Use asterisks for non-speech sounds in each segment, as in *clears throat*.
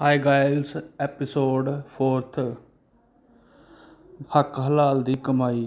Hi guys episode 4th ਹੱਕ ਹਲਾਲ ਦੀ ਕਮਾਈ।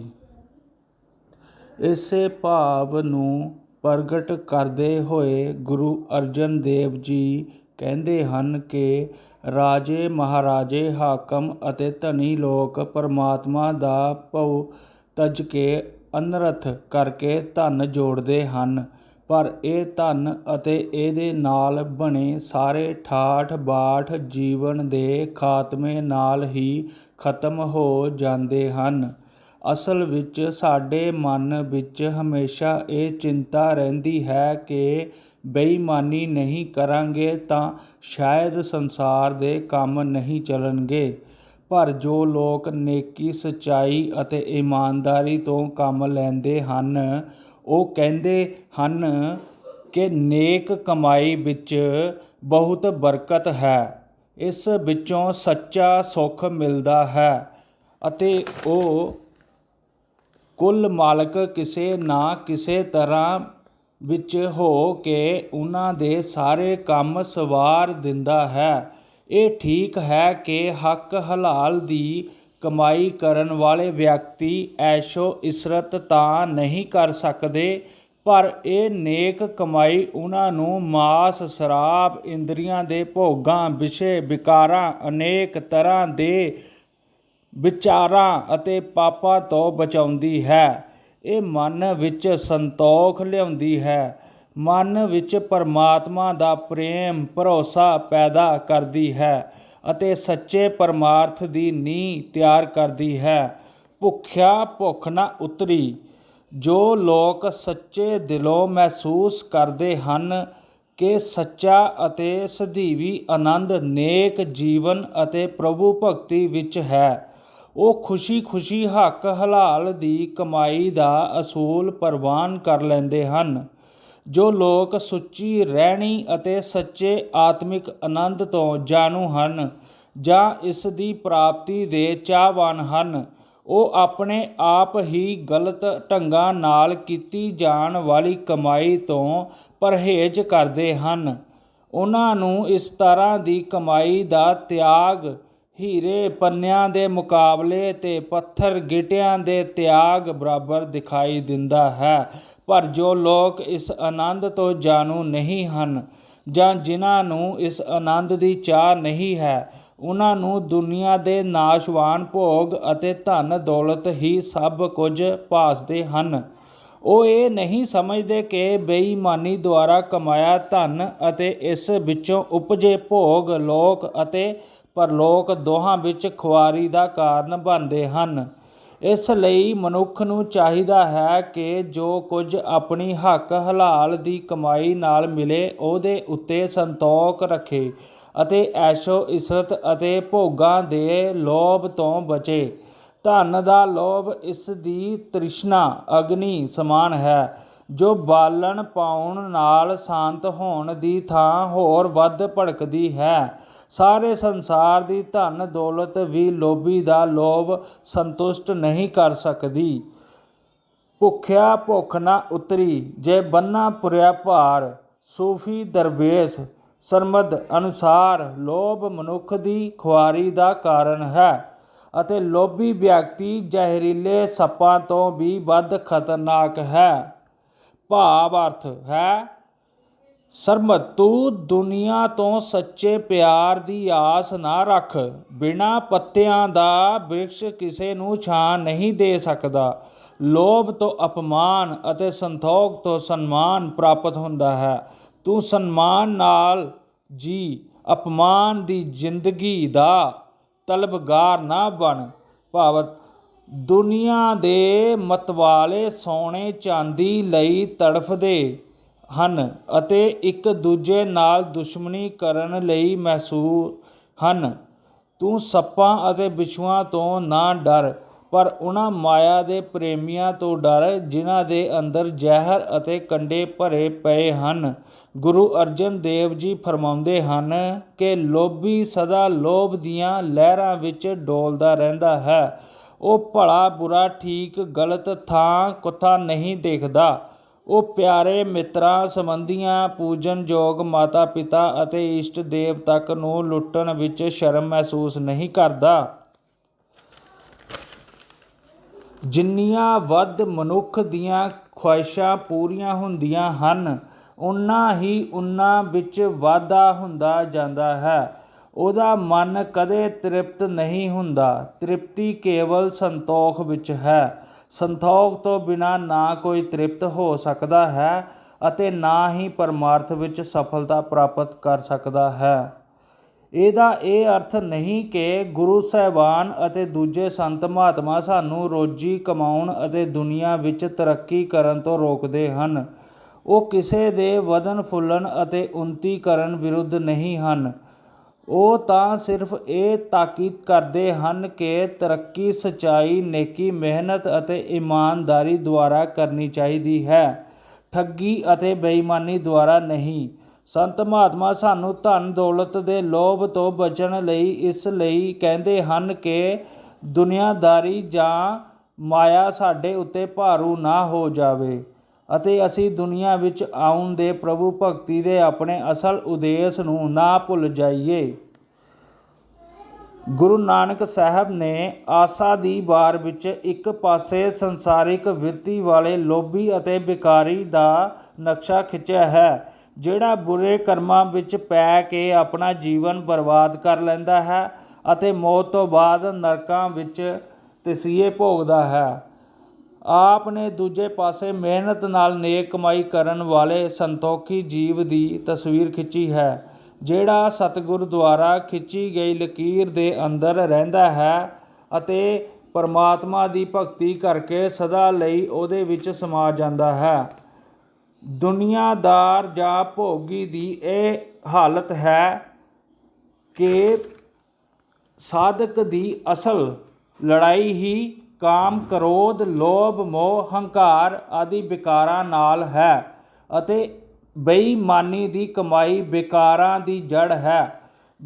ਇਸੇ ਭਾਵ ਨੂੰ ਪ੍ਰਗਟ ਕਰਦੇ ਹੋਏ ਗੁਰੂ ਅਰਜਨ ਦੇਵ ਜੀ ਕਹਿੰਦੇ ਹਨ ਕਿ ਰਾਜੇ ਮਹਾਰਾਜੇ ਹਾਕਮ ਅਤੇ ਧਨੀ ਲੋਕ ਪਰਮਾਤਮਾ ਦਾ ਭਉ ਤਜ ਕੇ ਅਨਰਥ ਕਰਕੇ ਧਨ ਜੋੜਦੇ ਹਨ। ਪਰ ਇਹ ਧਨ ਅਤੇ ਇਹਦੇ ਨਾਲ ਬਣੇ ਸਾਰੇ ਠਾਠ ਬਾਠ ਜੀਵਨ ਦੇ ਖਾਤਮੇ ਨਾਲ ਹੀ ਖਤਮ ਹੋ ਜਾਂਦੇ ਹਨ। ਅਸਲ ਵਿੱਚ ਸਾਡੇ ਮਨ ਵਿੱਚ ਹਮੇਸ਼ਾ ਇਹ ਚਿੰਤਾ ਰਹਿੰਦੀ ਹੈ ਕਿ ਬੇਈਮਾਨੀ ਨਹੀਂ ਕਰਾਂਗੇ ਤਾਂ ਸ਼ਾਇਦ ਸੰਸਾਰ ਦੇ ਕੰਮ ਨਹੀਂ ਚੱਲਣਗੇ। ਪਰ ਜੋ ਲੋਕ ਨੇਕੀ, ਸਚਾਈ ਅਤੇ ਇਮਾਨਦਾਰੀ ਤੋਂ ਕੰਮ ਲੈਂਦੇ ਹਨ ਉਹ ਕਹਿੰਦੇ ਹਨ ਕਿ ਨੇਕ ਕਮਾਈ ਵਿੱਚ ਬਹੁਤ ਬਰਕਤ ਹੈ। ਇਸ ਵਿੱਚੋਂ ਸੱਚਾ ਸੁੱਖ ਮਿਲਦਾ ਹੈ ਅਤੇ ਉਹ ਕੁੱਲ ਮਾਲਕ ਕਿਸੇ ਨਾ ਕਿਸੇ ਤਰ੍ਹਾਂ ਵਿੱਚ ਹੋ ਕੇ ਉਹਨਾਂ ਦੇ ਸਾਰੇ ਕੰਮ ਸਵਾਰ ਦਿੰਦਾ ਹੈ। ਇਹ ਠੀਕ ਹੈ ਕਿ ਹੱਕ ਹਲਾਲ ਦੀ ਕਮਾਈ ਕਰਨ ਵਾਲੇ ਵਿਅਕਤੀ ਐਸ਼ੋ ਇਸਰਤ ਤਾਂ ਨਹੀਂ ਕਰ ਸਕਦੇ, ਪਰ ਇਹ ਨੇਕ ਕਮਾਈ ਉਹਨਾਂ ਨੂੰ ਮਾਸ ਸ਼ਰਾਬ ਇੰਦਰੀਆਂ ਦੇ ਭੋਗਾਂ, ਵਿਸ਼ੇ, ਵਿਕਾਰਾਂ, ਅਨੇਕ ਤਰ੍ਹਾਂ ਦੇ ਵਿਚਾਰਾਂ ਅਤੇ ਪਾਪਾਂ ਤੋਂ ਬਚਾਉਂਦੀ ਹੈ। ਇਹ ਮਨ ਵਿੱਚ ਸੰਤੋਖ ਲਿਆਉਂਦੀ ਹੈ। ਮਨ ਵਿੱਚ ਪਰਮਾਤਮਾ ਦਾ ਪ੍ਰੇਮ, ਭਰੋਸਾ ਪੈਦਾ ਕਰਦੀ ਹੈ। ਅਤੇ ਸੱਚੇ ਪਰਮਾਰਥ ਦੀ ਨੀਂਹ ਤਿਆਰ ਕਰਦੀ ਹੈ। ਭੁੱਖਿਆ ਭੁੱਖ ਨਾ ਉਤਰੀ। ਜੋ ਲੋਕ ਸੱਚੇ ਦਿਲੋਂ ਮਹਿਸੂਸ ਕਰਦੇ ਹਨ ਕਿ ਸੱਚਾ ਅਤੇ ਸਦੀਵੀ ਆਨੰਦ ਨੇਕ ਜੀਵਨ ਅਤੇ ਪ੍ਰਭੂ ਭਗਤੀ ਵਿੱਚ ਹੈ, ਉਹ ਖੁਸ਼ੀ-ਖੁਸ਼ੀ ਹੱਕ ਹਲਾਲ ਦੀ ਕਮਾਈ ਦਾ ਅਸੂਲ ਪ੍ਰਵਾਨ ਕਰ ਲੈਂਦੇ ਹਨ। ਜੋ ਲੋਕ ਸੁੱਚੀ, ਰਹਿਣੀ ਅਤੇ ਸੱਚੇ ਆਤਮਿਕ ਆਨੰਦ ਤੋਂ ਜਾਣੂ ਹਨ ਜਾਂ ਇਸ ਦੀ ਪ੍ਰਾਪਤੀ ਦੇ ਚਾਹਵਾਨ ਹਨ, ਉਹ ਆਪਣੇ ਆਪ ਹੀ ਗਲਤ ਢੰਗਾਂ ਨਾਲ ਕੀਤੀ ਜਾਣ ਵਾਲੀ ਕਮਾਈ ਤੋਂ ਪਰਹੇਜ਼ ਕਰਦੇ ਹਨ। ਉਹਨਾਂ ਨੂੰ ਇਸ ਤਰ੍ਹਾਂ ਦੀ ਕਮਾਈ ਦਾ ਤਿਆਗ, ਹੀਰੇ ਪੰਨਿਆਂ ਦੇ ਮੁਕਾਬਲੇ ਤੇ ਪੱਥਰ ਗਿੱਟਿਆਂ ਦੇ ਤਿਆਗ ਬਰਾਬਰ ਦਿਖਾਈ ਦਿੰਦਾ ਹੈ। ਪਰ ਜੋ ਲੋਕ ਇਸ ਆਨੰਦ ਤੋਂ ਜਾਣੂ ਨਹੀਂ ਹਨ ਜਾਂ ਜਿਨ੍ਹਾਂ ਨੂੰ ਇਸ ਆਨੰਦ ਦੀ ਚਾਹ ਨਹੀਂ ਹੈ, ਉਹਨਾਂ ਨੂੰ ਦੁਨੀਆ ਦੇ ਨਾਸ਼ਵਾਨ ਭੋਗ ਅਤੇ ਧਨ ਦੌਲਤ ਹੀ ਸਭ ਕੁਝ ਭਾਸਦੇ ਹਨ। ਉਹ ਇਹ ਨਹੀਂ ਸਮਝਦੇ ਕਿ ਬੇਈਮਾਨੀ ਦੁਆਰਾ ਕਮਾਇਆ ਧਨ ਅਤੇ ਇਸ ਵਿੱਚੋਂ ਉਪਜੇ ਭੋਗ ਲੋਕ ਅਤੇ ਪਰਲੋਕ ਦੋਹਾਂ ਵਿੱਚ ਖੁਆਰੀ ਦਾ ਕਾਰਨ ਬਣਦੇ ਹਨ। ਇਸ ਲਈ ਮਨੁੱਖ ਨੂੰ ਚਾਹੀਦਾ ਹੈ ਕਿ ਜੋ ਕੁਝ ਆਪਣੀ ਹੱਕ ਹਲਾਲ ਦੀ ਕਮਾਈ ਨਾਲ ਮਿਲੇ, ਉਹਦੇ ਉੱਤੇ ਸੰਤੋਖ ਰੱਖੇ ਅਤੇ ਐਸ਼ੋ ਇਸਰਤ ਅਤੇ ਭੋਗਾਂ ਦੇ ਲੋਭ ਤੋਂ ਬਚੇ। ਧਨ ਦਾ ਲੋਭ ਇਸ ਦੀ ਤ੍ਰਿਸ਼ਨਾ, ਅਗਨੀ ਸਮਾਨ ਹੈ, ਜੋ ਬਾਲਣ ਪਾਉਣ ਨਾਲ ਸ਼ਾਂਤ ਹੋਣ ਦੀ ਥਾਂ ਹੋਰ ਵੱਧ ਭੜਕਦੀ ਹੈ। ਸਾਰੇ ਸੰਸਾਰ ਦੀ ਧਨ ਦੌਲਤ ਵੀ ਲੋਭੀ ਦਾ ਲੋਭ ਸੰਤੁਸ਼ਟ ਨਹੀਂ ਕਰ ਸਕਦੀ। ਭੁੱਖਿਆ ਭੁੱਖ ਨਾ ਉਤਰੀ, ਜੇ ਬੰਨਾ ਪੁਰਿਆ ਭਾਰ, ਸੂਫੀ ਦਰਵੇਸ਼, ਸਰਮਦ ਅਨੁਸਾਰ, ਲੋਭ ਮਨੁੱਖ ਦੀ ਖੁਆਰੀ ਦਾ ਕਾਰਨ ਹੈ ਅਤੇ ਲੋਭੀ ਵਿਅਕਤੀ ਜ਼ਹਿਰੀਲੇ ਸੱਪਾਂ ਤੋਂ ਵੀ ਵੱਧ ਖਤਰਨਾਕ ਹੈ। ਭਾਵ ਅਰਥ ਹੈ ਸਰਮਤ ਤੂੰ ਦੁਨੀਆ ਤੋਂ ਸੱਚੇ ਪਿਆਰ ਦੀ ਆਸ ਨਾ ਰੱਖ। ਬਿਨਾਂ ਪੱਤਿਆਂ ਦਾ ਬ੍ਰਿਕਸ਼ ਕਿਸੇ ਨੂੰ ਛਾਂ ਨਹੀਂ ਦੇ ਸਕਦਾ। ਲੋਭ ਤੋਂ ਅਪਮਾਨ ਅਤੇ ਸੰਤੋਖ ਤੋਂ ਸਨਮਾਨ ਪ੍ਰਾਪਤ ਹੁੰਦਾ ਹੈ। ਤੂੰ ਸਨਮਾਨ ਨਾਲ ਜੀ, ਅਪਮਾਨ ਦੀ ਜ਼ਿੰਦਗੀ ਦਾ ਤਲਬਗਾਰ ਨਾ ਬਣ। ਭਾਵਤ, ਦੁਨੀਆ ਦੇ ਮਤਵਾਲੇ ਸੋਨੇ ਚਾਂਦੀ ਲਈ ਤੜਫਦੇ ਹਨ ਅਤੇ ਇੱਕ ਦੂਜੇ ਨਾਲ ਦੁਸ਼ਮਣੀ ਕਰਨ ਲਈ ਮਹਿਸੂਸ ਹਨ। ਤੂੰ ਸੱਪਾਂ ਅਤੇ ਵਿਛੂਆਂ ਤੋਂ ਨਾ ਡਰ, ਪਰ ਉਹਨਾਂ ਮਾਇਆ ਦੇ ਪ੍ਰੇਮੀਆਂ ਤੋਂ ਡਰ, ਜਿਨ੍ਹਾਂ ਦੇ ਅੰਦਰ ਜ਼ਹਿਰ ਅਤੇ ਕੰਡੇ ਭਰੇ ਪਏ ਹਨ। ਗੁਰੂ ਅਰਜਨ ਦੇਵ ਜੀ ਫਰਮਾਉਂਦੇ ਹਨ ਕਿ ਲੋਭੀ ਸਦਾ ਲੋਭ ਦੀਆਂ ਲਹਿਰਾਂ ਵਿੱਚ ਡੋਲਦਾ ਰਹਿੰਦਾ ਹੈ। ਉਹ ਭਲਾ ਬੁਰਾ ਠੀਕ ਗਲਤ ਥਾਂ ਕੁੱਥਾ ਨਹੀਂ ਦੇਖਦਾ। ਉਹ ਪਿਆਰੇ ਮਿੱਤਰਾਂ ਸੰਬੰਧੀਆਂ ਪੂਜਨਯੋਗ ਮਾਤਾ ਪਿਤਾ ਅਤੇ ਇਸ਼ਟ ਦੇਵ ਤੱਕ ਨੂੰ ਲੁੱਟਣ ਵਿੱਚ ਸ਼ਰਮ ਮਹਿਸੂਸ ਨਹੀਂ ਕਰਦਾ। ਜਿੰਨੀਆਂ ਵੱਧ ਮਨੁੱਖ ਦੀਆਂ ਖੁਆਇਸ਼ਾਂ ਪੂਰੀਆਂ ਹੁੰਦੀਆਂ ਹਨ ਉਨਾ ਹੀ ਉਨ੍ਹਾਂ ਵਿੱਚ ਵਾਧਾ ਹੁੰਦਾ ਜਾਂਦਾ ਹੈ। ਉਹਦਾ ਮਨ ਕਦੇ ਤ੍ਰਿਪਤ ਨਹੀਂ ਹੁੰਦਾ। ਤ੍ਰਿਪਤੀ ਕੇਵਲ ਸੰਤੋਖ ਵਿੱਚ ਹੈ। ਸੰਤੋਖ ਤੋਂ ਬਿਨਾ ਨਾ ਕੋਈ ਤ੍ਰਿਪਤ ਹੋ ਸਕਦਾ ਹੈ ਅਤੇ ਨਾ ਹੀ ਪਰਮਾਰਥ ਵਿੱਚ ਸਫਲਤਾ ਪ੍ਰਾਪਤ ਕਰ ਸਕਦਾ ਹੈ। ਇਹਦਾ ਇਹ ਅਰਥ ਨਹੀਂ ਕਿ ਗੁਰੂ ਸਾਹਿਬਾਨ ਅਤੇ ਦੂਜੇ ਸੰਤ ਮਹਾਤਮਾ ਸਾਨੂੰ ਰੋਜੀ ਕਮਾਉਣ ਅਤੇ ਦੁਨੀਆ ਵਿੱਚ ਤਰੱਕੀ ਕਰਨ ਤੋਂ ਰੋਕਦੇ ਹਨ। ਉਹ ਕਿਸੇ ਦੇ ਵਧਨ ਫੁੱਲਣ ਅਤੇ ਉન્નਤੀ ਕਰਨ ਵਿਰੁੱਧ ਨਹੀਂ ਹਨ। ਉਹ ਤਾਂ ਸਿਰਫ ਇਹ ਤਾਕੀਦ ਕਰਦੇ ਹਨ ਕਿ ਤਰੱਕੀ, ਸੱਚਾਈ, ਨੇਕੀ, ਮਿਹਨਤ ਅਤੇ ਇਮਾਨਦਾਰੀ ਦੁਆਰਾ ਕਰਨੀ ਚਾਹੀਦੀ ਹੈ। ਠੱਗੀ ਅਤੇ ਬੇਈਮਾਨੀ ਦੁਆਰਾ ਨਹੀਂ। ਸੰਤ ਮਹਾਤਮਾ ਸਾਨੂੰ ਧਨ, ਦੌਲਤ ਦੇ ਲੋਭ ਤੋਂ ਬਚਣ ਲਈ ਇਸ ਲਈ ਕਹਿੰਦੇ ਹਨ ਕਿ ਦੁਨੀਆਦਾਰੀ ਜਾਂ ਮਾਇਆ ਸਾਡੇ ਉੱਤੇ ਭਾਰੂ ਨਾ ਹੋ ਜਾਵੇ। ਅਤੇ ਅਸੀਂ ਦੁਨੀਆ ਵਿੱਚ ਆਉਣ ਦੇ ਪ੍ਰਭੂ ਭਗਤੀ ਦੇ ਆਪਣੇ ਅਸਲ ਉਦੇਸ਼ ਨੂੰ ਨਾ ਭੁੱਲ ਜਾਈਏ। ਗੁਰੂ ਨਾਨਕ ਸਾਹਿਬ ਨੇ ਆਸਾ ਦੀ ਵਾਰ ਵਿੱਚ ਇੱਕ ਪਾਸੇ ਸੰਸਾਰਿਕ ਵਿਰਤੀ ਵਾਲੇ ਲੋਭੀ ਅਤੇ ਵਿਕਾਰੀ ਦਾ ਨਕਸ਼ਾ ਖਿੱਚਿਆ ਹੈ, ਜਿਹੜਾ ਬੁਰੇ ਕਰਮਾਂ ਵਿੱਚ ਪੈ ਕੇ ਆਪਣਾ ਜੀਵਨ ਬਰਬਾਦ ਕਰ ਲੈਂਦਾ ਹੈ ਅਤੇ ਮੌਤ ਤੋਂ ਬਾਅਦ ਨਰਕਾਂ ਵਿੱਚ ਤਸੀਹੇ ਭੋਗਦਾ ਹੈ। ਆਪ ਨੇ ਦੂਜੇ ਪਾਸੇ ਮਿਹਨਤ ਨਾਲ ਨੇਕ ਕਮਾਈ ਕਰਨ ਵਾਲੇ ਸੰਤੋਖੀ ਜੀਵ ਦੀ ਤਸਵੀਰ ਖਿੱਚੀ ਹੈ, ਜਿਹੜਾ ਸਤਿਗੁਰ ਦੁਆਰਾ ਖਿੱਚੀ ਗਈ ਲਕੀਰ ਦੇ ਅੰਦਰ ਰਹਿੰਦਾ ਹੈ ਅਤੇ ਪਰਮਾਤਮਾ ਦੀ ਭਗਤੀ ਕਰਕੇ ਸਦਾ ਲਈ ਉਹਦੇ ਵਿੱਚ ਸਮਾ ਜਾਂਦਾ ਹੈ। ਦੁਨੀਆਦਾਰ ਜਾਂ ਭੋਗੀ ਦੀ ਇਹ ਹਾਲਤ ਹੈ ਕਿ ਸਾਧਕ ਦੀ ਅਸਲ ਲੜਾਈ ਹੀ ਕਾਮ, ਕ੍ਰੋਧ, ਲੋਭ, ਮੋਹ, ਹੰਕਾਰ ਆਦਿ ਵਿਕਾਰਾਂ ਨਾਲ ਹੈ ਅਤੇ ਬੇਈਮਾਨੀ ਦੀ ਕਮਾਈ ਵਿਕਾਰਾਂ ਦੀ ਜੜ ਹੈ।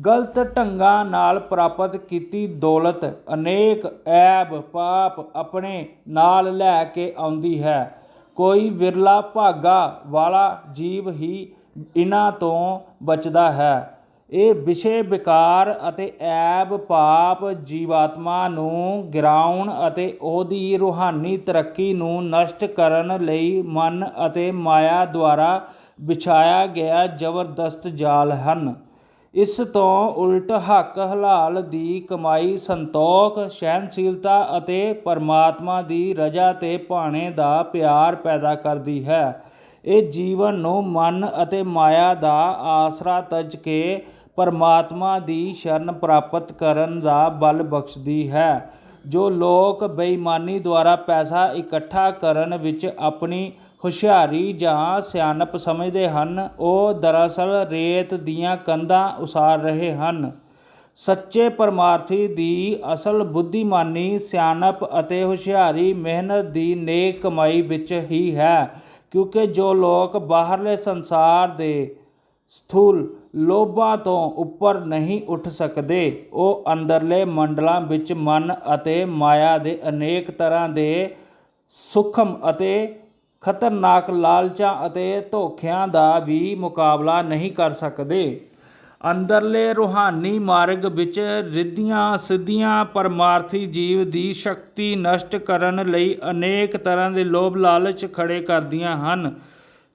ਗਲਤ ਢੰਗਾਂ ਨਾਲ ਪ੍ਰਾਪਤ ਕੀਤੀ ਦੌਲਤ ਅਨੇਕ ਐਬ, ਪਾਪ ਆਪਣੇ ਨਾਲ ਲੈ ਕੇ ਆਉਂਦੀ ਹੈ। ਕੋਈ ਵਿਰਲਾ ਭਾਗਾ ਵਾਲਾ ਜੀਵ ਹੀ ਇਹਨਾਂ ਤੋਂ ਬਚਦਾ ਹੈ। ਇਹ ਵਿਸ਼ੇ ਵਿਕਾਰ ਅਤੇ ਐਬ ਪਾਪ ਜੀਵਾਤਮਾ ਨੂੰ ਗਿਰਾਉਣ ਅਤੇ ਉਹਦੀ ਰੂਹਾਨੀ ਤਰੱਕੀ ਨੂੰ ਨਸ਼ਟ ਕਰਨ ਲਈ ਮਨ ਅਤੇ ਮਾਇਆ ਦੁਆਰਾ ਵਿਛਾਇਆ ਗਿਆ ਜ਼ਬਰਦਸਤ ਜਾਲ ਹਨ। ਇਸ ਤੋਂ ਉਲਟ ਹੱਕ ਹਲਾਲ ਦੀ ਕਮਾਈ ਸੰਤੋਖ ਸਹਿਨਸ਼ੀਲਤਾ ਅਤੇ ਪਰਮਾਤਮਾ ਦੀ ਰਜ਼ਾ ਤੇ ਭਾਣੇ ਦਾ ਪਿਆਰ ਪੈਦਾ ਕਰਦੀ ਹੈ। ਇਹ ਜੀਵਨ ਨੂੰ ਮਨ ਅਤੇ ਮਾਇਆ ਦਾ ਆਸਰਾ ਤਜ ਕੇ ਪਰਮਾਤਮਾ ਦੀ ਸ਼ਰਨ ਪ੍ਰਾਪਤ ਕਰਨ ਦਾ ਬਲ ਬਖਸ਼ਦੀ ਹੈ। ਜੋ ਲੋਕ ਬੇਈਮਾਨੀ ਦੁਆਰਾ ਪੈਸਾ ਇਕੱਠਾ ਕਰਨ ਵਿੱਚ ਆਪਣੀ ਹੁਸ਼ਿਆਰੀ ਜਾਂ ਸਿਆਣਪ ਸਮਝਦੇ ਹਨ, ਉਹ ਦਰਅਸਲ ਰੇਤ ਦੀਆਂ ਕੰਧਾਂ ਉਸਾਰ ਰਹੇ ਹਨ। ਸੱਚੇ ਪਰਮਾਰਥੀ ਦੀ ਅਸਲ ਬੁੱਧੀਮਾਨੀ ਸਿਆਣਪ ਅਤੇ ਹੁਸ਼ਿਆਰੀ ਮਿਹਨਤ ਦੀ ਨੇਕ ਕਮਾਈ ਵਿੱਚ ਹੀ ਹੈ। ਕਿਉਂਕਿ ਜੋ ਲੋਕ ਬਾਹਰਲੇ ਸੰਸਾਰ ਦੇ ਸਥੂਲ ਲੋਭਾਂ ਤੋਂ ਉੱਪਰ ਨਹੀਂ ਉੱਠ ਸਕਦੇ, ਉਹ ਅੰਦਰਲੇ ਮੰਡਲਾਂ ਵਿੱਚ ਮਨ ਅਤੇ ਮਾਇਆ ਦੇ ਅਨੇਕ ਤਰ੍ਹਾਂ ਦੇ ਸੂਖਮ ਅਤੇ ਖਤਰਨਾਕ ਲਾਲਚਾਂ ਅਤੇ ਧੋਖਿਆਂ ਦਾ ਵੀ ਮੁਕਾਬਲਾ ਨਹੀਂ ਕਰ ਸਕਦੇ। ਅੰਦਰਲੇ ਰੂਹਾਨੀ ਮਾਰਗ ਵਿੱਚ ਰਿੱਧੀਆਂ ਸਿੱਧੀਆਂ ਪਰਮਾਰਥੀ ਜੀਵ ਦੀ ਸ਼ਕਤੀ ਨਸ਼ਟ ਕਰਨ ਲਈ ਅਨੇਕ ਤਰ੍ਹਾਂ ਦੇ ਲੋਭ ਲਾਲਚ ਖੜੇ ਕਰਦੀਆਂ ਹਨ।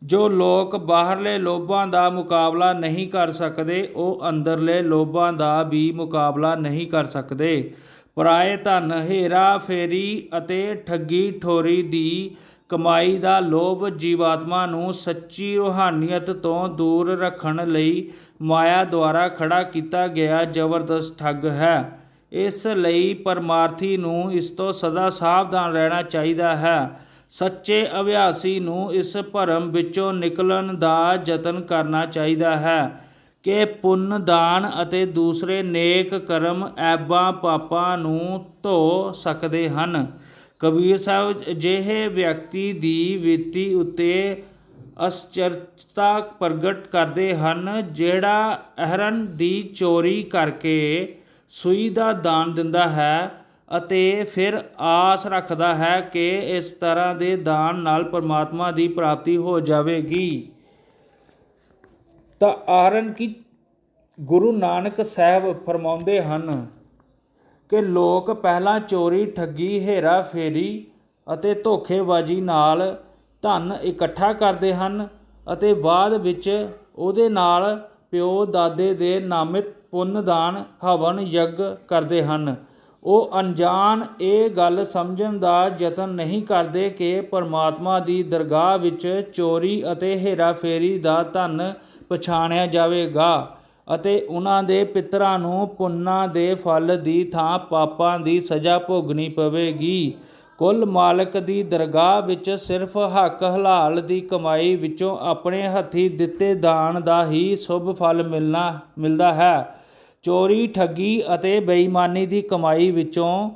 ਜੋ ਲੋਕ ਬਾਹਰਲੇ ਲੋਭਾਂ ਦਾ ਮੁਕਾਬਲਾ ਨਹੀਂ ਕਰ ਸਕਦੇ, ਉਹ ਅੰਦਰਲੇ ਲੋਭਾਂ ਦਾ ਵੀ ਮੁਕਾਬਲਾ ਨਹੀਂ ਕਰ ਸਕਦੇ। ਪਰਾਏ ਧਨ, ਹੇਰਾ ਫੇਰੀ ਅਤੇ ਠੱਗੀ ਠੋਰੀ ਦੀ ਕਮਾਈ ਦਾ ਲੋਭ ਜੀਵਾਤਮਾ ਨੂੰ ਸੱਚੀ ਰੂਹਾਨੀਅਤ ਤੋਂ ਦੂਰ ਰੱਖਣ ਲਈ ਮਾਇਆ ਦੁਆਰਾ ਖੜਾ ਕੀਤਾ ਗਿਆ ਜ਼ਬਰਦਸਤ ਠੱਗ ਹੈ। ਇਸ ਲਈ ਪਰਮਾਰਥੀ ਨੂੰ ਇਸ ਤੋਂ ਸਦਾ ਸਾਵਧਾਨ ਰਹਿਣਾ ਚਾਹੀਦਾ ਹੈ। ਸੱਚੇ ਅਭਿਆਸੀ ਨੂੰ ਇਸ ਭਰਮ ਵਿੱਚੋਂ ਨਿਕਲਣ ਦਾ ਯਤਨ ਕਰਨਾ ਚਾਹੀਦਾ ਹੈ ਕਿ ਪੁੰਨ ਦਾਨ ਅਤੇ ਦੂਸਰੇ ਨੇਕ ਕਰਮ ਐਬਾਂ ਪਾਪਾਂ ਨੂੰ ਧੋ ਸਕਦੇ ਹਨ। ਕਬੀਰ ਸਾਹਿਬ, ਅਜਿਹੇ ਵਿਅਕਤੀ ਦੀ ਵਿੱਤੀ ਉੱਤੇ ਅਸ਼ਚਰਚਤਾ ਪ੍ਰਗਟ ਕਰਦੇ ਹਨ, ਜਿਹੜਾ ਅਹਰਨ ਦੀ ਚੋਰੀ ਕਰਕੇ ਸੂਈ ਦਾ ਦਾਨ ਦਿੰਦਾ ਹੈ ਅਤੇ ਫਿਰ ਆਸ ਰੱਖਦਾ ਹੈ ਕਿ ਇਸ ਤਰ੍ਹਾਂ ਦੇ ਦਾਨ ਨਾਲ ਪਰਮਾਤਮਾ ਦੀ ਪ੍ਰਾਪਤੀ ਹੋ ਜਾਵੇਗੀ। ਤਾਂ ਆਰਨ ਕੀ ਗੁਰੂ ਨਾਨਕ ਸਾਹਿਬ ਫਰਮਾਉਂਦੇ ਹਨ ਕਿ ਲੋਕ ਪਹਿਲਾਂ ਚੋਰੀ, ਠੱਗੀ ਹੇਰਾ ਫੇਰੀ ਅਤੇ ਧੋਖੇਬਾਜ਼ੀ ਨਾਲ ਧਨ ਇਕੱਠਾ ਕਰਦੇ ਹਨ ਅਤੇ ਬਾਅਦ ਵਿੱਚ ਉਹਦੇ ਨਾਲ ਪਿਓ ਦਾਦੇ ਦੇ ਨਾਮਿਤ ਪੁੰਨਦਾਨ, ਹਵਨ, ਯੱਗ ਕਰਦੇ ਹਨ। ਉਹ ਅਣਜਾਣ ਇਹ ਗੱਲ ਸਮਝਣ ਦਾ ਯਤਨ ਨਹੀਂ ਕਰਦੇ ਕਿ ਪਰਮਾਤਮਾ ਦੀ ਦਰਗਾਹ ਵਿੱਚ ਚੋਰੀ ਅਤੇ ਹੇਰਾਫੇਰੀ ਦਾ ਧਨ ਪਛਾਣਿਆ ਜਾਵੇਗਾ ਅਤੇ ਉਹਨਾਂ ਦੇ ਪਿਤਰਾਂ ਨੂੰ ਪੁੰਨਾਂ ਦੇ ਫਲ ਦੀ ਥਾਂ ਪਾਪਾਂ ਦੀ ਸਜ਼ਾ ਭੋਗਣੀ ਪਵੇਗੀ। ਕੁੱਲ ਮਾਲਕ ਦੀ ਦਰਗਾਹ ਵਿੱਚ ਸਿਰਫ ਹੱਕ ਹਲਾਲ ਦੀ ਕਮਾਈ ਵਿੱਚੋਂ ਆਪਣੇ ਹੱਥੀ ਦਿੱਤੇ ਦਾਨ ਦਾ ਹੀ ਸ਼ੁਭ ਫਲ ਮਿਲਣਾ, ਮਿਲਦਾ ਹੈ। ਚੋਰੀ, ਠੱਗੀ ਅਤੇ ਬੇਈਮਾਨੀ ਦੀ ਕਮਾਈ ਵਿੱਚੋਂ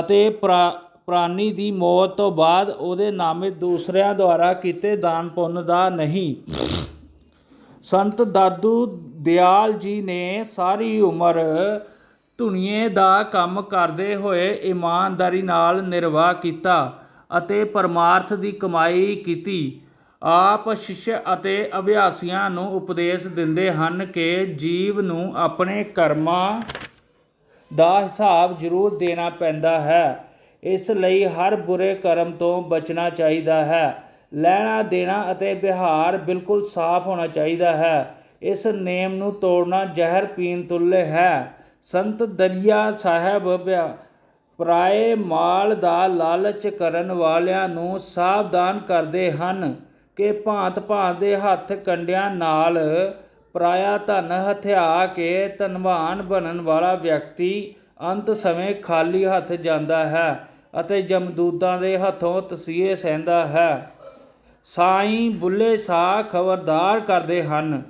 ਅਤੇ ਪ੍ਰਾ- ਪ੍ਰਾਨੀ ਦੀ ਮੌਤ ਤੋਂ ਬਾਅਦ ਉਹਦੇ ਨਾਮੇ ਦੂਸਰਿਆਂ ਦੁਆਰਾ ਕੀਤੇ ਦਾਨ ਪੁੰਨ ਦਾ ਨਹੀਂ। ਸੰਤ ਦਾਦੂ ਦਿਆਲ ਜੀ ਨੇ ਸਾਰੀ ਉਮਰ ਧੁਨੀਏ ਦਾ ਕੰਮ ਕਰਦੇ ਹੋਏ ਇਮਾਨਦਾਰੀ ਨਾਲ ਨਿਰਵਾਹ ਕੀਤਾ ਅਤੇ ਪਰਮਾਰਥ ਦੀ ਕਮਾਈ ਕੀਤੀ। ਆਪ ਸ਼ਿਸ਼ ਅਤੇ ਅਭਿਆਸੀਆਂ ਨੂੰ ਉਪਦੇਸ਼ ਦਿੰਦੇ ਹਨ ਕਿ ਜੀਵ ਨੂੰ ਆਪਣੇ ਕਰਮਾਂ ਦਾ ਹਿਸਾਬ ਜ਼ਰੂਰ ਦੇਣਾ ਪੈਂਦਾ ਹੈ। ਇਸ ਲਈ ਹਰ ਬੁਰੇ ਕਰਮ ਤੋਂ ਬਚਣਾ ਚਾਹੀਦਾ ਹੈ। ਲੈਣਾ, ਦੇਣਾ ਅਤੇ ਵਿਹਾਰ ਬਿਲਕੁਲ ਸਾਫ਼ ਹੋਣਾ ਚਾਹੀਦਾ ਹੈ। ਇਸ ਨੇਮ ਨੂੰ ਤੋੜਨਾ ਜ਼ਹਿਰ ਪੀਣ ਤੁੱਲੇ ਹੈ। ਸੰਤ ਦਰਿਆ ਸਾਹਿਬ ਬਿਆ- ਪਰਾਏ ਮਾਲ ਦਾ ਲਾਲਚ ਕਰਨ ਵਾਲਿਆਂ ਨੂੰ ਸਾਵਧਾਨ ਕਰਦੇ ਹਨ ਕਿ ਭਾਂਤ ਭਾਂਤ ਦੇ ਹੱਥ ਕੰਡਿਆਂ ਨਾਲ ਪਰਾਇਆ ਧਨ ਹਥਿਆ ਕੇ ਧਨਵਾਨ ਬਣਨ ਵਾਲਾ ਵਿਅਕਤੀ ਅੰਤ ਸਮੇਂ ਖਾਲੀ ਹੱਥ ਜਾਂਦਾ ਹੈ ਅਤੇ ਜਮਦੂਦਾਂ ਦੇ ਹੱਥੋਂ ਤਸੀਹੇ ਸਹਿੰਦਾ ਹੈ। ਸਾਈਂ ਬੁੱਲੇ ਸ਼ਾਹ ਖਬਰਦਾਰ ਕਰਦੇ ਹਨ।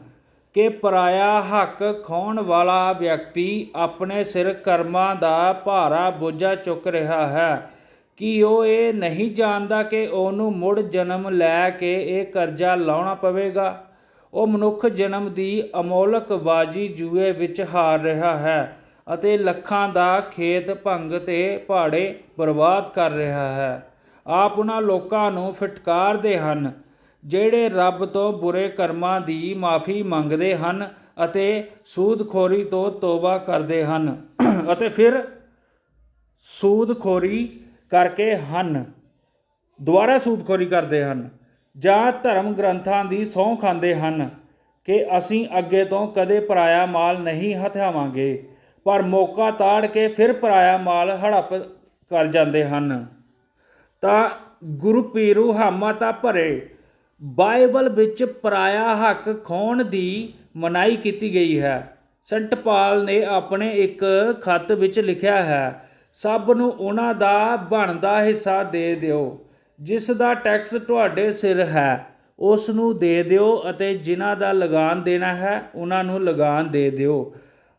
ਕਿ ਪਰਾਇਆ ਹੱਕ ਖਾਉਣ ਵਾਲਾ ਵਿਅਕਤੀ ਆਪਣੇ ਸਿਰ ਕਰਮਾਂ ਦਾ ਭਾਰਾ ਬੋਝਾ ਚੁੱਕ ਰਿਹਾ ਹੈ। ਕਿ ਉਹ ਇਹ ਨਹੀਂ ਜਾਣਦਾ ਕਿ ਉਹਨੂੰ ਮੁੜ ਜਨਮ ਲੈ ਕੇ ਇਹ ਕਰਜ਼ਾ ਲਾਉਣਾ ਪਵੇਗਾ? ਉਹ ਮਨੁੱਖ ਜਨਮ ਦੀ ਅਮੋਲਕ ਬਾਜੀ ਜੂਏ ਵਿੱਚ ਹਾਰ ਰਿਹਾ ਹੈ ਅਤੇ ਲੱਖਾਂ ਦਾ ਖੇਤ ਭੰਗ ਤੇ ਪਹਾੜੇ ਬਰਬਾਦ ਕਰ ਰਿਹਾ ਹੈ। ਆਪ ਉਹਨਾਂ ਲੋਕਾਂ ਨੂੰ ਫਟਕਾਰਦੇ ਹਨ ਜਿਹੜੇ ਰੱਬ ਤੋਂ ਬੁਰੇ ਕਰਮਾਂ ਦੀ ਮਾਫੀ ਮੰਗਦੇ ਹਨ ਅਤੇ ਸੂਦਖੋਰੀ ਤੋਂ ਤੋਬਾ ਕਰਦੇ ਹਨ। *clears throat* ਅਤੇ ਫਿਰ ਸੂਦਖੋਰੀ ਕਰਕੇ ਹਨ। ਦੁਬਾਰਾ ਸੂਦਖੋਰੀ ਕਰਦੇ ਹਨ ਜਾਂ ਧਰਮ ਗ੍ਰੰਥਾਂ ਦੀ ਸਹੁੰ ਖਾਂਦੇ ਹਨ ਕਿ ਅਸੀਂ ਅੱਗੇ ਤੋਂ ਕਦੇ ਪਰਾਇਆ ਮਾਲ ਨਹੀਂ ਹਥਿਆਵਾਂਗੇ, ਪਰ ਮੌਕਾ ਤਾੜ ਕੇ ਫਿਰ ਪਰਾਇਆ ਮਾਲ ਹੜੱਪ ਕਰ ਜਾਂਦੇ ਹਨ। ਤਾਂ ਗੁਰੂ ਪੀਰੂ ਹਾਮਾ ਤਾਂ ਭਰੇ ਬਾਈਬਲ ਵਿੱਚ ਪਰਾਇਆ ਹੱਕ ਖੋਣ ਦੀ ਮਨਾਹੀ ਕੀਤੀ ਗਈ ਹੈ। ਸੰਤ ਪਾਲ ਨੇ ਆਪਣੇ ਇੱਕ ਖਤ ਵਿੱਚ ਲਿਖਿਆ ਹੈ, ਸਭ ਨੂੰ ਉਹਨਾਂ ਦਾ ਬਣਦਾ ਹਿੱਸਾ ਦੇ ਦਿਓ। ਜਿਸ ਦਾ ਟੈਕਸ ਤੁਹਾਡੇ ਸਿਰ ਹੈ, ਉਸ ਨੂੰ ਦੇ ਦਿਓ ਅਤੇ ਜਿਨ੍ਹਾਂ ਦਾ ਲਗਾਨ ਦੇਣਾ ਹੈ, ਉਹਨਾਂ ਨੂੰ ਲਗਾਨ ਦੇ ਦਿਓ।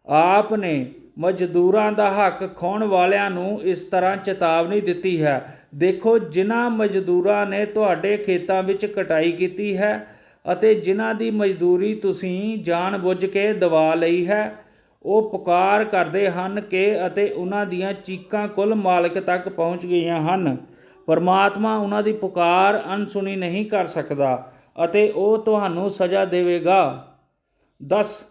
ਆਪ ਨੇ ਮਜ਼ਦੂਰਾਂ ਦਾ ਹੱਕ ਖੋਣ ਵਾਲਿਆਂ ਨੂੰ ਇਸ ਤਰ੍ਹਾਂ ਚੇਤਾਵਨੀ ਦਿੱਤੀ ਹੈ। ਦੇਖੋ, ਜਿਨ੍ਹਾਂ ਮਜ਼ਦੂਰਾਂ ਨੇ ਤੁਹਾਡੇ ਖੇਤਾਂ ਵਿੱਚ ਕਟਾਈ ਕੀਤੀ ਹੈ ਅਤੇ ਜਿਨ੍ਹਾਂ ਦੀ ਮਜ਼ਦੂਰੀ ਤੁਸੀਂ ਜਾਣਬੁੱਝ ਕੇ ਦਬਾ ਲਈ ਹੈ, ਉਹ ਪੁਕਾਰ ਕਰਦੇ ਹਨ ਕਿ ਅਤੇ ਉਹਨਾਂ ਦੀਆਂ ਚੀਕਾਂ ਕੁੱਲ ਮਾਲਕ ਤੱਕ ਪਹੁੰਚ ਗਈਆਂ ਹਨ। ਪਰਮਾਤਮਾ ਉਹਨਾਂ ਦੀ ਪੁਕਾਰ ਅਣਸੁਣੀ ਨਹੀਂ ਕਰ ਸਕਦਾ ਅਤੇ ਉਹ ਤੁਹਾਨੂੰ ਸਜ਼ਾ ਦੇਵੇਗਾ। 10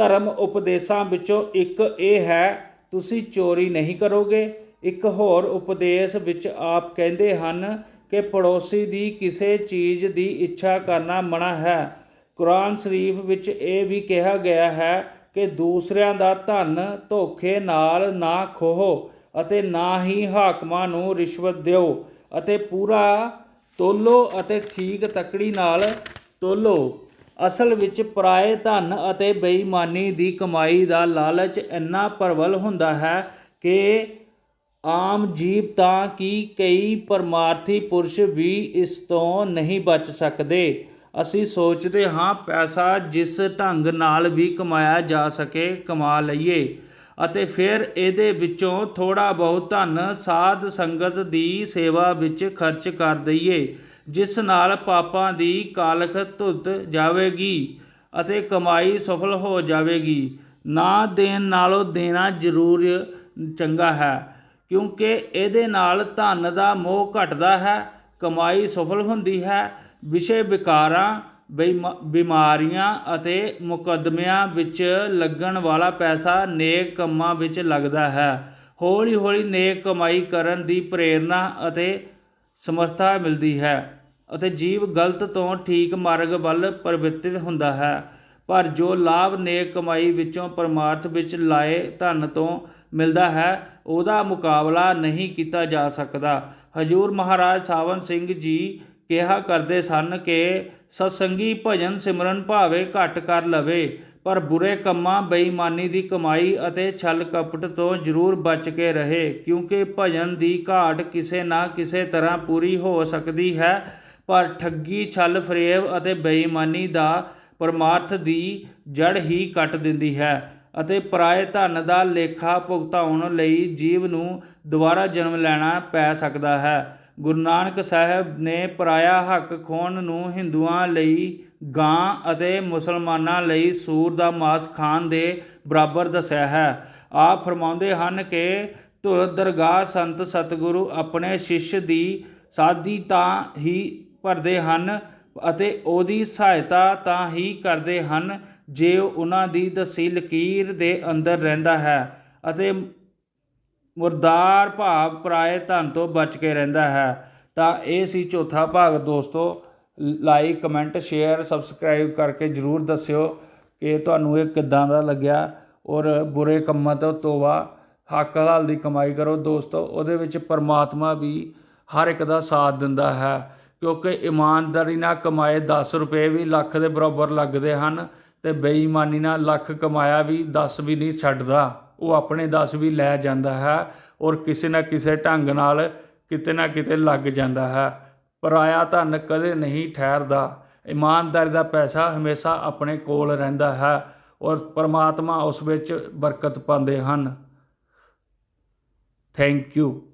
ਧਰਮ ਉਪਦੇਸ਼ਾਂ ਵਿੱਚੋਂ ਇੱਕ ਇਹ ਹੈ, ਤੁਸੀਂ ਚੋਰੀ ਨਹੀਂ ਕਰੋਗੇ। ਇੱਕ ਹੋਰ ਉਪਦੇਸ਼ ਵਿੱਚ ਆਪ ਕਹਿੰਦੇ ਹਨ ਕਿ ਪੜੋਸੀ ਦੀ ਕਿਸੇ ਚੀਜ਼ ਦੀ ਇੱਛਾ ਕਰਨਾ ਮਨਾ ਹੈ। ਕੁਰਾਨ ਸ਼ਰੀਫ ਵਿੱਚ ਇਹ ਵੀ ਕਿਹਾ ਗਿਆ ਹੈ ਕਿ ਦੂਸਰਿਆਂ ਦਾ ਧਨ ਧੋਖੇ ਨਾਲ ਨਾ ਖੋਹੋ ਅਤੇ ਨਾ ਹੀ ਹਾਕਮਾਂ ਨੂੰ ਰਿਸ਼ਵਤ ਦਿਓ ਅਤੇ ਪੂਰਾ ਤੋਲੋ ਅਤੇ ਠੀਕ ਤਕੜੀ ਨਾਲ ਤੋਲੋ। ਅਸਲ ਵਿੱਚ ਪਰਾਏ ਧਨ ਅਤੇ ਬੇਈਮਾਨੀ ਦੀ ਕਮਾਈ ਦਾ ਲਾਲਚ ਇੰਨਾ ਪ੍ਰਬਲ ਹੁੰਦਾ ਹੈ ਕਿ ਆਮ ਜੀਵ ਤਾਂ ਕਿ ਕਈ ਪਰਮਾਰਥੀ ਪੁਰਸ਼ ਵੀ ਇਸ ਤੋਂ ਨਹੀਂ ਬਚ ਸਕਦੇ। ਅਸੀਂ ਸੋਚਦੇ ਹਾਂ, ਪੈਸਾ ਜਿਸ ਢੰਗ ਨਾਲ ਵੀ ਕਮਾਇਆ ਜਾ ਸਕੇ, ਕਮਾ ਲਈਏ ਅਤੇ ਫਿਰ ਇਹਦੇ ਵਿੱਚੋਂ ਥੋੜਾ ਬਹੁਤ ਧਨ ਸਾਧ ਸੰਗਤ ਦੀ ਸੇਵਾ ਵਿੱਚ ਖਰਚ ਕਰ ਦਈਏ। ਜਿਸ ਨਾਲ ਪਾਪਾਂ ਦੀ ਕਾਲਖ ਧੁੱਤ ਜਾਵੇਗੀ ਅਤੇ ਕਮਾਈ ਸਫਲ ਹੋ ਜਾਵੇਗੀ। ਨਾ ਦੇਣ ਨਾਲੋਂ ਦੇਣਾ ਜ਼ਰੂਰ ਚੰਗਾ ਹੈ, ਕਿਉਂਕਿ ਇਹਦੇ ਨਾਲ ਧਨ ਦਾ ਮੋਹ ਘਟਦਾ ਹੈ, ਕਮਾਈ ਸਫਲ ਹੁੰਦੀ ਹੈ, ਵਿਸ਼ੇ ਵਿਕਾਰਾਂ ਬੇਈਮਾ- ਬਿਮਾਰੀਆਂ ਅਤੇ ਮੁਕੱਦਮਿਆਂ ਵਿੱਚ ਲੱਗਣ ਵਾਲਾ ਪੈਸਾ ਨੇਕ ਕੰਮਾਂ ਵਿੱਚ ਲੱਗਦਾ ਹੈ। ਹੌਲੀ ਹੌਲੀ ਨੇਕ ਕਮਾਈ ਕਰਨ ਦੀ ਪ੍ਰੇਰਣਾ ਅਤੇ ਸਮਰੱਥਾ ਮਿਲਦੀ ਹੈ। ਅਤੇ ਜੀਵ ਗਲਤ ਤੋਂ ਠੀਕ ਮਾਰਗ ਵੱਲ ਪਰਿਵਰਤਿਤ ਹੁੰਦਾ ਹੈ। ਪਰ ਜੋ ਲਾਭ ਨੇਕ ਕਮਾਈ ਵਿੱਚੋਂ ਪਰਮਾਰਥ ਵਿੱਚ ਲਾਏ ਧਨ ਤੋਂ ਮਿਲਦਾ ਹੈ, ਉਹਦਾ ਮੁਕਾਬਲਾ ਨਹੀਂ ਕੀਤਾ ਜਾ ਸਕਦਾ। ਹਜੂਰ ਮਹਾਰਾਜ ਸਾਵਨ ਸਿੰਘ ਜੀ ਕਿਹਾ ਕਰਦੇ ਸਨ ਕਿ ਸਤਸੰਗੀ ਭਜਨ ਸਿਮਰਨ ਭਾਵੇਂ ਘੱਟ ਕਰ ਲਵੇ, ਪਰ ਬੁਰੇ ਕੰਮਾਂ, ਬੇਈਮਾਨੀ ਦੀ ਕਮਾਈ ਅਤੇ ਛਲ ਕਪਟ ਤੋਂ ਜ਼ਰੂਰ ਬਚ ਕੇ ਰਹੇ, ਕਿਉਂਕਿ ਭਜਨ ਦੀ ਘਾਟ ਕਿਸੇ ਨਾ ਕਿਸੇ ਤਰ੍ਹਾਂ ਪੂਰੀ ਹੋ ਸਕਦੀ ਹੈ। ਪਰ ਠੱਗੀ, ਛਲ, ਫਰੇਬ ਅਤੇ ਬੇਈਮਾਨੀ ਦਾ ਪਰਮਾਰਥ ਦੀ ਜੜ ਹੀ ਕੱਟ ਦਿੰਦੀ ਹੈ ਅਤੇ ਪਰਾਏ ਧਨ ਦਾ ਲੇਖਾ ਭੁਗਤਾਉਣ ਲਈ ਜੀਵ ਨੂੰ ਦੁਬਾਰਾ ਜਨਮ ਲੈਣਾ ਪੈ ਸਕਦਾ ਹੈ। ਗੁਰੂ ਨਾਨਕ ਸਾਹਿਬ ਨੇ ਪਰਾਇਆ ਹੱਕ ਖੋਣ ਨੂੰ ਹਿੰਦੂਆਂ ਲਈ, ਗਾਂ ਅਤੇ ਮੁਸਲਮਾਨਾਂ ਲਈ ਸੂਰ ਦਾ ਮਾਸ ਖਾਣ ਦੇ ਬਰਾਬਰ ਦੱਸਿਆ ਹੈ। ਆਪ ਫਰਮਾਉਂਦੇ ਹਨ ਕਿ ਧੁਰ, ਦਰਗਾਹ, ਸੰਤ, ਸਤਿਗੁਰੂ ਆਪਣੇ ਸ਼ਿਸ਼ ਦੀ ਸਾਧੀ ਤਾਂ ਹੀ ਭਰਦੇ ਹਨ ਅਤੇ ਉਹਦੀ ਸਹਾਇਤਾ ਤਾਂ ਹੀ ਕਰਦੇ ਹਨ ਜੇ ਉਹਨਾਂ ਦੀ ਦਸੀ ਲਕੀਰ ਦੇ ਅੰਦਰ ਰਹਿੰਦਾ ਹੈ ਅਤੇ ਮੁਰਦਾਰ ਭਾਵ ਪਰਾਏ ਧਨ ਤੋਂ ਬਚ ਕੇ ਰਹਿੰਦਾ ਹੈ। ਤਾਂ ਇਹ ਸੀ ਚੌਥਾ ਭਾਗ। ਦੋਸਤੋ ਲਾਈਕ ਕਮੈਂਟ ਸ਼ੇਅਰ ਸਬਸਕ੍ਰਾਈਬ ਕਰਕੇ ਜਰੂਰ ਦੱਸਿਓ ਕਿ ਤੁਹਾਨੂੰ ਇਹ ਕਿੱਦਾਂ ਦਾ ਲੱਗਿਆ ਔਰ ਬੁਰੇ ਕੰਮਾਂ ਤੋਂ ਤੋਬਾ, ਹੱਕ ਹਲਾਲ ਦੀ ਕਮਾਈ ਕਰੋ। ਦੋਸਤੋ, ਉਹਦੇ ਵਿੱਚ ਪਰਮਾਤਮਾ ਵੀ ਹਰ ਇੱਕ ਦਾ ਸਾਥ ਦਿੰਦਾ ਹੈ। ਕਿਉਂਕਿ ਇਮਾਨਦਾਰੀ ਨਾਲ ਕਮਾਏ 10 ਰੁਪਏ ਵੀ ਲੱਖ ਦੇ ਬਰਾਬਰ ਲੱਗਦੇ ਹਨ ਤੇ ਬੇਈਮਾਨੀ ਨਾਲ ਲੱਖ ਕਮਾਇਆ ਵੀ 10 ਵੀ ਨਹੀਂ ਛੱਡਦਾ। ਉਹ ਆਪਣੇ 10 ਵੀ ਲੈ ਜਾਂਦਾ ਹੈ ਔਰ ਕਿਸੇ ਨਾ ਕਿਸੇ ਢੰਗ ਨਾਲ ਕਿਤੇ ਨਾ ਕਿਤੇ ਲੱਗ ਜਾਂਦਾ ਹੈ। ਪਰਾਇਆ ਧਨ ਕਦੇ ਨਹੀਂ ਠਹਿਰਦਾ। ਇਮਾਨਦਾਰੀ ਦਾ ਪੈਸਾ ਹਮੇਸ਼ਾ ਆਪਣੇ ਕੋਲ ਰਹਿੰਦਾ ਹੈ ਔਰ ਪਰਮਾਤਮਾ ਉਸ ਵਿੱਚ ਬਰਕਤ ਪਾਉਂਦੇ ਹਨ। Thank you